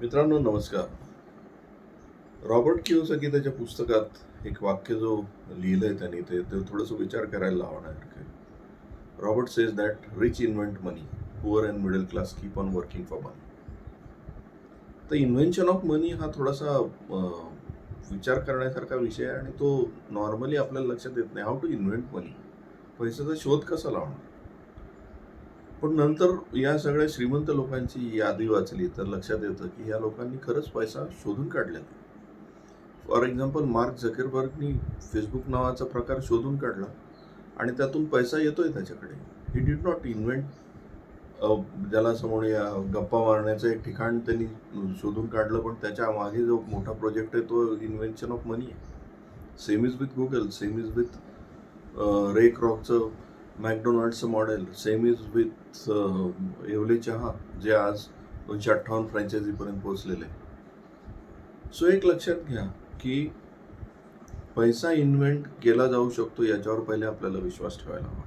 मित्रांनो नमस्कार. Robert Kiyosaki त्याच्या पुस्तकात एक वाक्य जो लिहिलंय त्यांनी ते ते थोडंसं विचार करायला लावणार आहे Robert says that rich invent money poor and middle class keep on working for money तर इन्व्हेन्शन ऑफ मनी हा थोडासा विचार करण्यासारखा विषय आहे आणि तो नॉर्मली आपल्याला लक्षात येत नाही. हाऊ टू इन्व्हेंट मनी पैशाचा शोध कसा लावणार? पण नंतर या सगळ्या श्रीमंत लोकांची यादी वाचली तर लक्षात येतं की या लोकांनी खरंच पैसा शोधून काढलेला फॉर एक्झाम्पल मार्क झकेरबर्गनी फेसबुक नावाचा प्रकार शोधून काढला आणि त्यातून पैसा येतोय त्याच्याकडे. ही डीड नॉट इन्व्हेंट ज्याला समोर या गप्पा मारण्याचं एक ठिकाण त्यांनी शोधून काढलं पण त्याच्यामागे जो मोठा प्रोजेक्ट आहे तो इन्व्हेन्शन ऑफ मनी आहे. Same is with Google same is with Ray क्रॉकचं मॅकडोनाल्डचं model same is with Yewale चहा जे आज दोनशे अठ्ठावन्न फ्रँचायझीपर्यंत पोहोचलेले सो एक लक्षात घ्या की पैसा इन्व्हेंट केला जाऊ शकतो याच्यावर पहिले आपल्याला विश्वास ठेवायला हवा.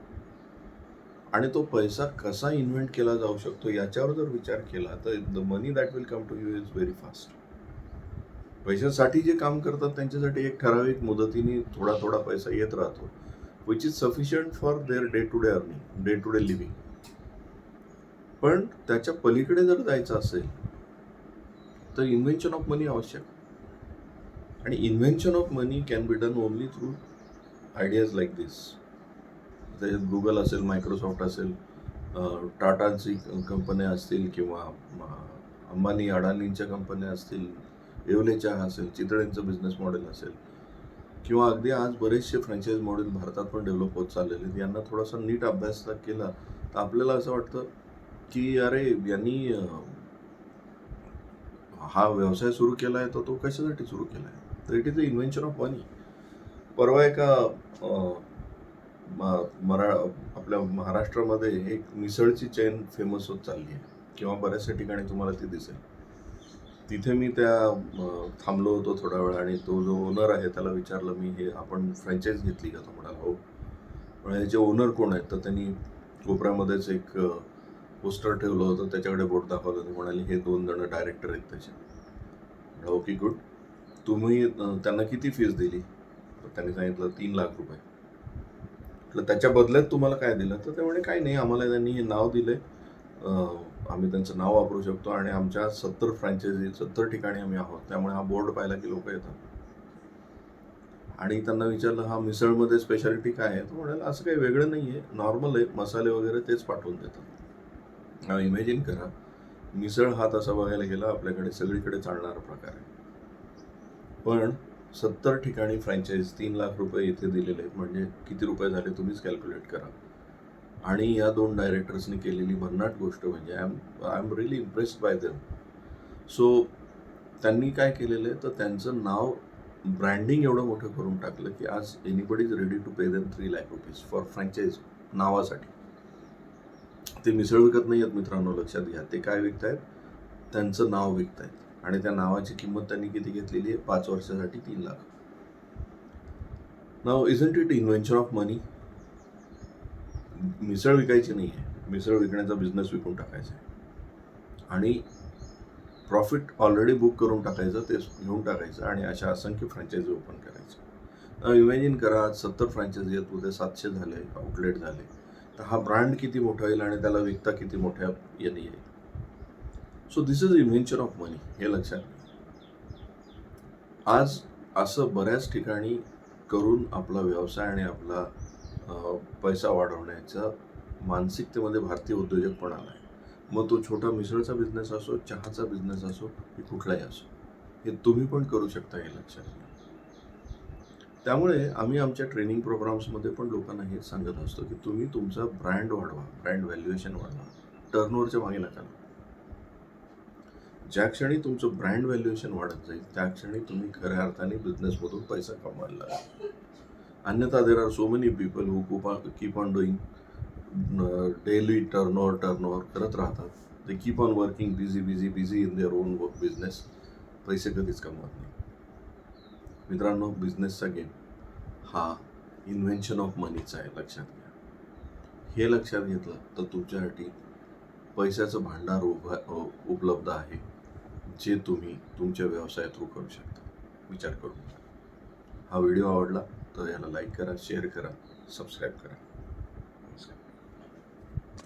आणि तो पैसा कसा इन्व्हेंट केला जाऊ शकतो याच्यावर जर विचार केला तर the money that will come to you is very fast पैशासाठी जे काम करतात त्यांच्यासाठी एक ठराविक मुदतीने थोडा थोडा पैसा येत राहतो. Which is sufficient for their day to day earning day to day living पण त्याच्या पलीकडे जर जायचं असेल तर इन्व्हेन्शन ऑफ मनी आवश्यक. आणि invention of money can be done only through ideas like this त्याच्यात गुगल असेल मायक्रोसॉफ्ट असेल टाटांची कंपन्या असतील किंवा अंबानी अडानींच्या कंपन्या असतील येवलेच्या असेल चितळेंचं बिझनेस मॉडेल असेल. किंवा अगदी आज बरेचसे फ्रँचाईज मॉडेल भारतात पण डेव्हलप होत चाललेले आहेत. यांना थोडासा नीट अभ्यास केला तर आपल्याला असं वाटतं की अरे यांनी हा व्यवसाय सुरू केला आहे तर तो कशासाठी सुरू केला आहे तर it is the invention of money परवा एका मरा आपल्या महाराष्ट्रामध्ये एक मिसळची चेन फेमस होत चालली आहे. किंवा बऱ्याचशा ठिकाणी तुम्हाला ती दिसेल. तिथे मी त्या थांबलो होतो थोडा वेळ आणि तो जो ओनर आहे त्याला विचारलं मी हे आपण फ्रँचाईज घेतली का तो म्हणाला हो. पण याचे ओनर कोण आहेत? तर त्यांनी कोपऱ्यामध्येच एक पोस्टर ठेवलं होतं त्याच्याकडे बोट दाखवलं ते म्हणाले हे दोन जण डायरेक्टर आहेत त्याचे. ओके गुड तुम्ही त्यांना किती फीज दिली? तर त्यांनी सांगितलं तीन लाख रुपये. म्हटलं त्याच्या बदल्यात तुम्हाला काय दिलं? तर ते म्हणे काही नाही आम्हाला त्यांनी हे नाव दिले आम्ही त्यांचं नाव वापरू शकतो आणि आमच्या सत्तर फ्रँचायझी सत्तर ठिकाणी आम्ही आहोत. त्यामुळे हा बोर्ड पाहिला की लोक येतात. आणि त्यांना विचारलं हा मिसळमध्ये स्पेशालिटी काय आहे? तर म्हणाला असं काही वेगळं नाही आहे नॉर्मल आहे. मसाले वगैरे तेच पाठवून देतात. इमॅजिन करा. मिसळ हा तसा बघायला गेला आपल्याकडे सगळीकडे चालणारा प्रकार आहे. पण सत्तर ठिकाणी फ्रँचाईज तीन लाख रुपये इथे दिलेले आहेत. म्हणजे किती रुपये झाले तुम्हीच कॅल्क्युलेट करा. आणि या दोन डायरेक्टर्सनी केलेली भन्नाट गोष्ट म्हणजे I am I am really impressed by them so त्यांनी काय केलेलं आहे? तर त्यांचं नाव ब्रँडिंग एवढं मोठं करून टाकलं की आज anybody is ready to pay them three lakh rupees for franchise नावासाठी. ते मिसळ विकत नाही आहेत मित्रांनो लक्षात घ्या. ते काय विकतायत? त्यांचं नाव विकतायत. आणि त्या नावाची किंमत त्यांनी किती घेतलेली आहे? पाच वर्षासाठी तीन लाख. नाव isn't it invention of money मिसळ विकायची नाही आहे मिसळ विकण्याचा बिझनेस विकून टाकायचा आहे. आणि प्रॉफिट ऑलरेडी बुक करून टाकायचं ते घेऊन टाकायचं आणि अशा असंख्य फ्रँचायझी ओपन करायचं. इमॅजिन करा आज सत्तर फ्रँचायझी आहेत उद्या सातशे झाले आउटलेट झाले. तर हा ब्रँड किती मोठा येईल आणि त्याला विकता किती मोठ्या याने येईल? So this is invention of money हे लक्षात घ्या. आज असं बऱ्याच ठिकाणी करून आपला व्यवसाय आणि आपला पैसा वाढवण्याचं मानसिकतेमध्ये भारतीय उद्योजक पण आला आहे मग तो छोटा मिसळचा बिझनेस असो चहाचा बिझनेस असो की कुठलाही असो हे तुम्ही पण करू शकता हे लक्षात घ्या. त्यामुळे आम्ही आमच्या ट्रेनिंग प्रोग्राम्समध्ये पण लोकांना हे सांगत असतो की तुम्ही तुमचा ब्रँड वाढवा ब्रँड व्हॅल्युएशन वाढवा. टर्नओव्हरच्या मागे नका ज्या क्षणी तुमचं ब्रँड व्हॅल्युएशन वाढत जाईल त्या क्षणी तुम्ही खऱ्या अर्थाने बिझनेसमधून पैसा कमवायला लागेल. अन्यथा there are so many people who खूप keep on doing daily turn over turn over करत राहतात. ते keep on working busy busy busy in their own work business पैसे कधीच कमवत नाही. मित्रांनो बिझनेसचा गेम हा इन्व्हेन्शन ऑफ मनीचा आहे लक्षात घ्या. हे लक्षात घेतलं तर तुमच्यासाठी पैशाचं भांडार उभा उपलब्ध आहे जे तुम्ही तुमच्या व्यवसाय थ्रू करू शकता. विचार करून हा व्हिडिओ आवडला? तर याला लाईक करा शेअर करा सबस्क्राईब करा.